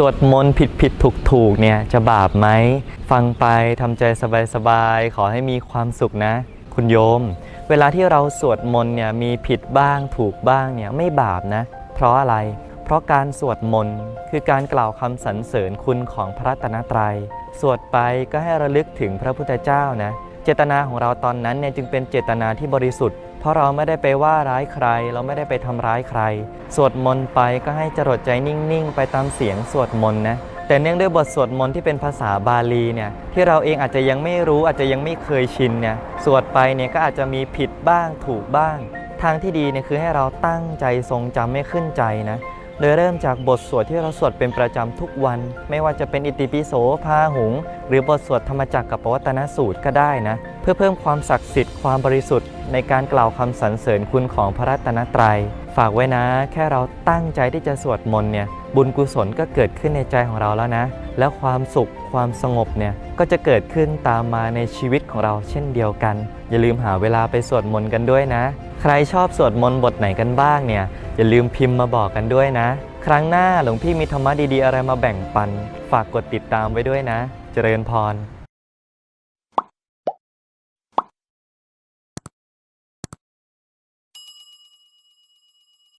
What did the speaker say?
สวดมนต์ผิดผิดถูกถูกเนี่ยจะบาปไหม ฟังไปทำใจสบายๆ ขอให้มีความสุขนะ คุณโยม เวลาที่เราสวดมนต์เนี่ยมีผิดบ้างถูกบ้างเนี่ยไม่บาปนะ เพราะอะไร เพราะการสวดมนต์คือการกล่าวคำสรรเสริญคุณของพระตนตรัย สวดไปก็ให้ระลึกถึงพระพุทธเจ้านะ เจตนาของเราตอนนั้นเนี่ยจึงเป็นเจตนาที่บริสุทธิ์ เพราะเราไม่ได้ไปว่าร้ายใคร เราไม่ได้ไปทำร้ายใคร สวดมนต์ไปก็ให้จรดใจนิ่งๆ ไปตามเสียงสวดมนต์นะแต่เนื่องด้วยบทสวดมนต์ที่เป็นภาษาบาลีเนี่ยที่เราเองอาจจะยังไม่รู้อาจจะยังไม่เคยชินเนี่ยสวดไปเนี่ยก็อาจจะมีผิดบ้างถูกบ้าง ทางที่ดีเนี่ยคือให้เราตั้งใจทรงจำให้ขึ้นใจนะ โดยเริ่มจากบทสวดที่เราสวดเป็นประจำทุกวัน ไม่ว่าจะเป็นอิติปิโสพาหุง หรือบทสวดธรรมจักรกับปวัตนสูตรก็ได้นะ เพื่อเพิ่มความศักดิ์สิทธิ์ความบริสุทธิ์ในการกล่าวคำสรรเสริญคุณของพระรัตนตรัย ฝากไว้นะ แค่เราตั้งใจที่จะสวดมนต์เนี่ยบุญกุศลก็เกิดขึ้นในใจของเราแล้วนะ แล้วความสุขความสงบเนี่ย ก็จะเกิดขึ้นตามมาในชีวิตของเราเช่นเดียวกัน อย่าลืมหาเวลาไปสวดมนต์กันด้วยนะ ใครชอบสวดมนต์บทไหนกันบ้างเนี่ย อย่าลืมพิมพ์มาบอกกันด้วยนะ ครั้งหน้าหลวงพี่มีธรรมะดีๆ อะไรมาแบ่งปัน ฝากกดติดตามไว้ด้วยนะ เจริญพร